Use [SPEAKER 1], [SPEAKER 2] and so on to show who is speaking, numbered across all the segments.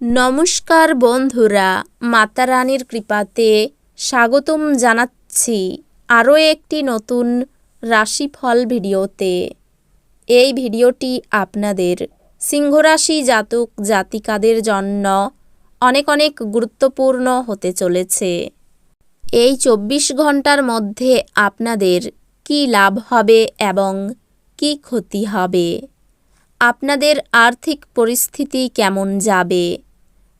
[SPEAKER 1] নমস্কার বন্ধুরা, মাতা রানীর কৃপাতে স্বাগতম জানাচ্ছি আরও একটি নতুন রাশিফল ভিডিওতে। এই ভিডিওটি আপনাদের সিংহরাশি জাতক জাতিকাদের জন্য অনেক অনেক গুরুত্বপূর্ণ হতে চলেছে। এই চব্বিশ ঘণ্টার মধ্যে আপনাদের কী লাভ হবে এবং কী ক্ষতি হবে? আপনাদের আর্থিক পরিস্থিতি কেমন যাবে?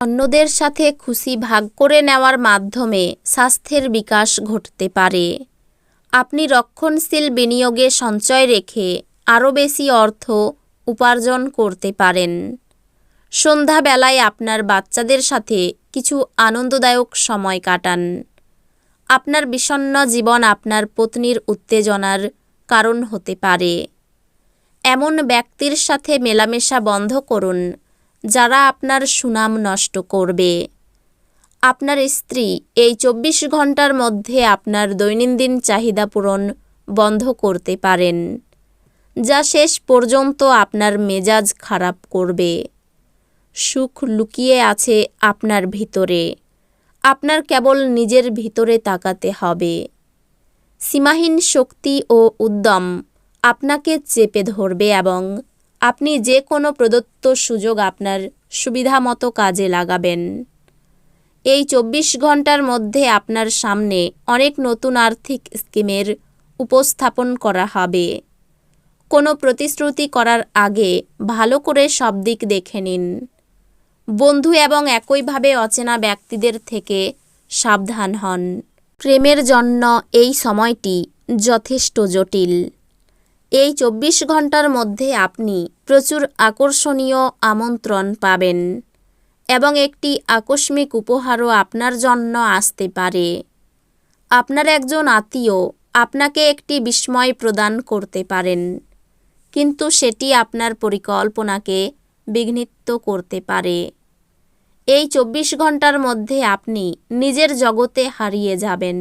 [SPEAKER 1] অন্যদের সাথে খুশি ভাগ করে নেওয়ার মাধ্যমে স্বাস্থ্যের বিকাশ ঘটতে পারে। আপনি রক্ষণশীল বিনিয়োগে সঞ্চয় রেখে আরও বেশি অর্থ উপার্জন করতে পারেন। সন্ধ্যাবেলায় আপনার বাচ্চাদের সাথে কিছু আনন্দদায়ক সময় কাটান। আপনার বিষণ্ন জীবন আপনার পত্নীর উত্তেজনার কারণ হতে পারে। এমন ব্যক্তির সাথে মেলামেশা বন্ধ করুন। যারা আপনার সুনাম নষ্ট করবে। আপনার স্ত্রী এই চব্বিশ ঘণ্টার মধ্যে আপনার দৈনন্দিন চাহিদা পূরণ বন্ধ করতে পারেন, যা শেষ পর্যন্ত আপনার মেজাজ খারাপ করবে। সুখ লুকিয়ে আছে আপনার ভিতরে। আপনার কেবল নিজের ভিতরে তাকাতে হবে। সীমাহীন শক্তি ও উদ্যম আপনাকে চেপে ধরবে এবং আপনি যে কোনো প্রদত্ত সুযোগ আপনার সুবিধা মতো কাজে লাগাবেন। এই চব্বিশ ঘণ্টার মধ্যে আপনার সামনে অনেক নতুন আর্থিক স্কিমের উপস্থাপন করা হবে। কোনো প্রতিশ্রুতি করার আগে ভালো করে সব দিক দেখে নিন। বন্ধু এবং একইভাবে অচেনা ব্যক্তিদের থেকে সাবধান হন। প্রেমের জন্য এই সময়টি যথেষ্ট জটিল। এই চব্বিশ ঘণ্টার মধ্যে আপনি প্রচুর আকর্ষণীয় আমন্ত্রণ পাবেন এবং একটি আকস্মিক উপহারও আপনার জন্য আসতে পারে। আপনার একজন আত্মীয় আপনাকে একটি বিস্ময় প্রদান করতে পারেন, কিন্তু সেটি আপনার পরিকল্পনাকে বিঘ্নিত করতে পারে। এই চব্বিশ ঘণ্টার মধ্যে আপনি নিজের জগতে হারিয়ে যাবেন।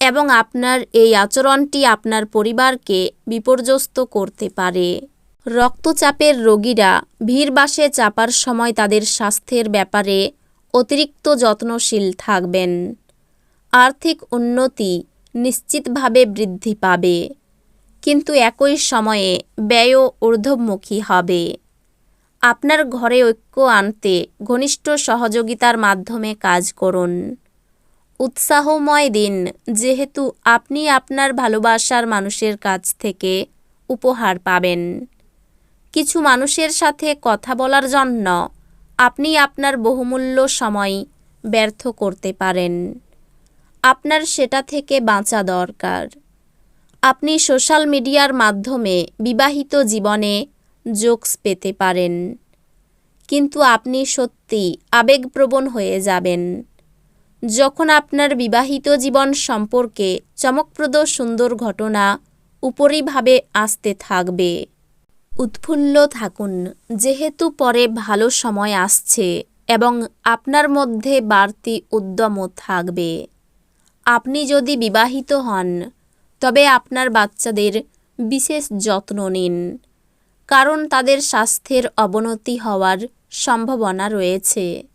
[SPEAKER 1] এবং আপনার এই আচরণটি আপনার পরিবারকে বিপর্যস্ত করতে পারে। রক্তচাপের রোগীরা ভিড়বাসে চাপার সময় তাদের স্বাস্থ্যের ব্যাপারে অতিরিক্ত যত্নশীল থাকবেন। আর্থিক উন্নতি নিশ্চিতভাবে বৃদ্ধি পাবে। কিন্তু একই সময়ে ব্যয়ও ঊর্ধ্বমুখী হবে। আপনার ঘরে ঐক্য আনতে ঘনিষ্ঠ সহযোগিতার মাধ্যমে কাজ করুন। উৎসাহময় দিন, যেহেতু আপনি আপনার ভালোবাসার মানুষের কাছ থেকে উপহার পাবেন। কিছু মানুষের সাথে কথা বলার জন্য আপনি আপনার বহুমূল্য সময় ব্যর্থ করতে পারেন। আপনার সেটা থেকে বাঁচা দরকার। আপনি সোশ্যাল মিডিয়ার মাধ্যমে বিবাহিত জীবনে জোকস পেতে পারেন। কিন্তু আপনি সত্যি আবেগপ্রবণ হয়ে যাবেন। যখন আপনার বিবাহিত জীবন সম্পর্কে চমকপ্রদ সুন্দর ঘটনা উপরিভাবে আসতে থাকবে। উৎফুল্ল থাকুন, যেহেতু পরে ভালো সময় আসছে এবং আপনার মধ্যে বাড়তি উদ্যমও থাকবে। আপনি যদি বিবাহিত হন, তবে আপনার বাচ্চাদের বিশেষ যত্ন নিন, কারণ তাদের স্বাস্থ্যের অবনতি হওয়ার সম্ভাবনা রয়েছে।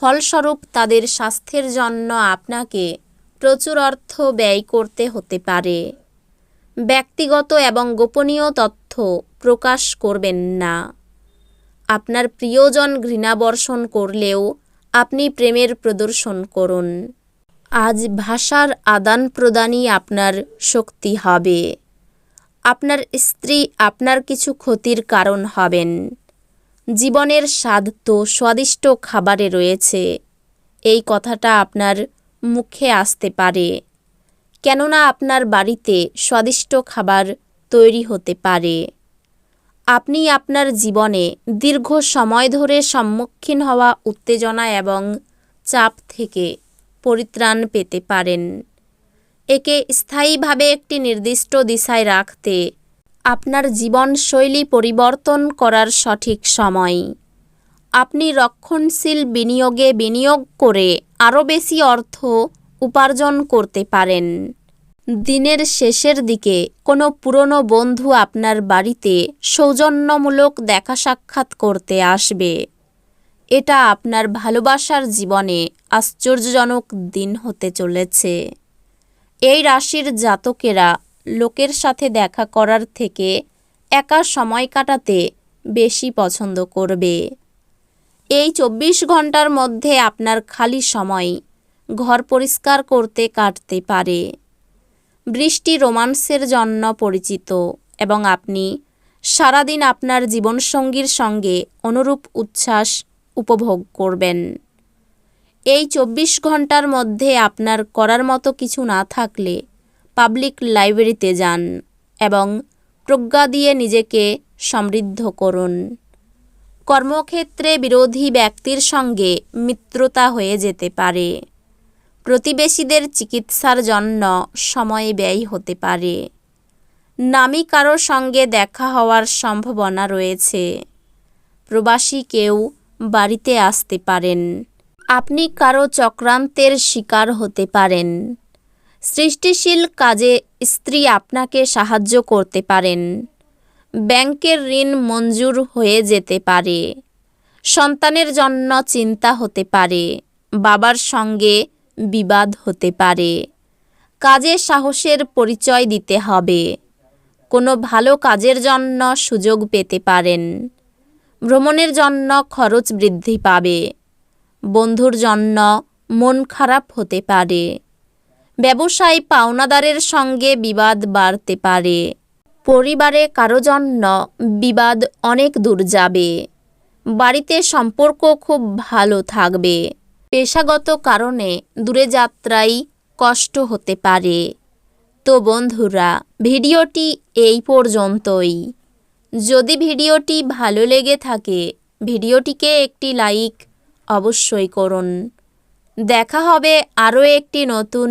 [SPEAKER 1] ফলস্বরূপ তাদের স্বাস্থ্যের জন্য আপনাকে প্রচুর অর্থ ব্যয় করতে হতে পারে। ব্যক্তিগত এবং গোপনীয় তথ্য প্রকাশ করবেন না। আপনার প্রিয়জন ঘৃণাবর্ষণ করলেও আপনি প্রেমের প্রদর্শন করুন। আজ ভাষার আদান প্রদানই আপনার শক্তি হবে। আপনার স্ত্রী আপনার কিছু ক্ষতির কারণ হবেন। জীবনের স্বাদ তো স্বাদিষ্ট খাবারে রয়েছে। এই কথাটা আপনার মুখে আসতে পারে, কেননা আপনার বাড়িতে স্বাদিষ্ট খাবার তৈরি হতে পারে। আপনি আপনার জীবনে দীর্ঘ সময় ধরে সম্মুখীন হওয়া উত্তেজনা এবং চাপ থেকে পরিত্রাণ পেতে পারেন। একে স্থায়ীভাবে একটি নির্দিষ্ট দিশায় রাখতে আপনার জীবনশৈলী পরিবর্তন করার সঠিক সময়। আপনি রক্ষণশীল বিনিয়োগে বিনিয়োগ করে আরও বেশি অর্থ উপার্জন করতে পারেন। দিনের শেষের দিকে কোনো পুরনো বন্ধু আপনার বাড়িতে সৌজন্যমূলক দেখা সাক্ষাৎ করতে আসবে। এটা আপনার ভালোবাসার জীবনে আশ্চর্যজনক দিন হতে চলেছে। এই রাশির জাতকেরা লোকের সাথে দেখা করার থেকে একা সময় কাটাতে বেশি পছন্দ করবে। এই চব্বিশ ঘণ্টার মধ্যে আপনার খালি সময় ঘর পরিষ্কার করতে কাটতে পারে। বৃষ্টি রোমান্সের জন্য পরিচিত এবং আপনি সারাদিন আপনার জীবনসঙ্গীর সঙ্গে অনুরূপ উচ্ছ্বাস উপভোগ করবেন। এই চব্বিশ ঘণ্টার মধ্যে আপনার করার মতো কিছু না থাকলে পাবলিক লাইব্রেরিতে যান এবং প্রজ্ঞা দিয়ে নিজেকে সমৃদ্ধ করুন। কর্মক্ষেত্রে বিরোধী ব্যক্তির সঙ্গে মিত্রতা হয়ে যেতে পারে। প্রতিবেশীদের চিকিৎসার জন্য সময় ব্যয় হতে পারে। নামী কারোর সঙ্গে দেখা হওয়ার সম্ভাবনা রয়েছে। প্রবাসী কেউ বাড়িতে আসতে পারেন। আপনি কারও চক্রান্তের শিকার হতে পারেন। সৃষ্টিশীল কাজে স্ত্রী আপনাকে সাহায্য করতে পারেন। ব্যাংকের ঋণ মঞ্জুর হয়ে যেতে পারে। সন্তানের জন্য চিন্তা হতে পারে। বাবার সঙ্গে বিবাদ হতে পারে। কাজে সাহসের পরিচয় দিতে হবে। কোনো ভালো কাজের জন্য সুযোগ পেতে পারেন। ভ্রমণের জন্য খরচ বৃদ্ধি পাবে। বন্ধুর জন্য মন খারাপ হতে পারে। ব্যবসায় পাওনাদারের সঙ্গে বিবাদ বাড়তে পারে। পরিবারে কারও জন্য বিবাদ অনেক দূর যাবে। বাড়িতে সম্পর্ক খুব ভালো থাকবে। পেশাগত কারণে দূরে যাত্রায় কষ্ট হতে পারে। তো বন্ধুরা, ভিডিওটি এই পর্যন্তই। যদি ভিডিওটি ভালো লেগে থাকে, ভিডিওটিকে একটি লাইক অবশ্যই করুন। দেখা হবে আরও একটি নতুন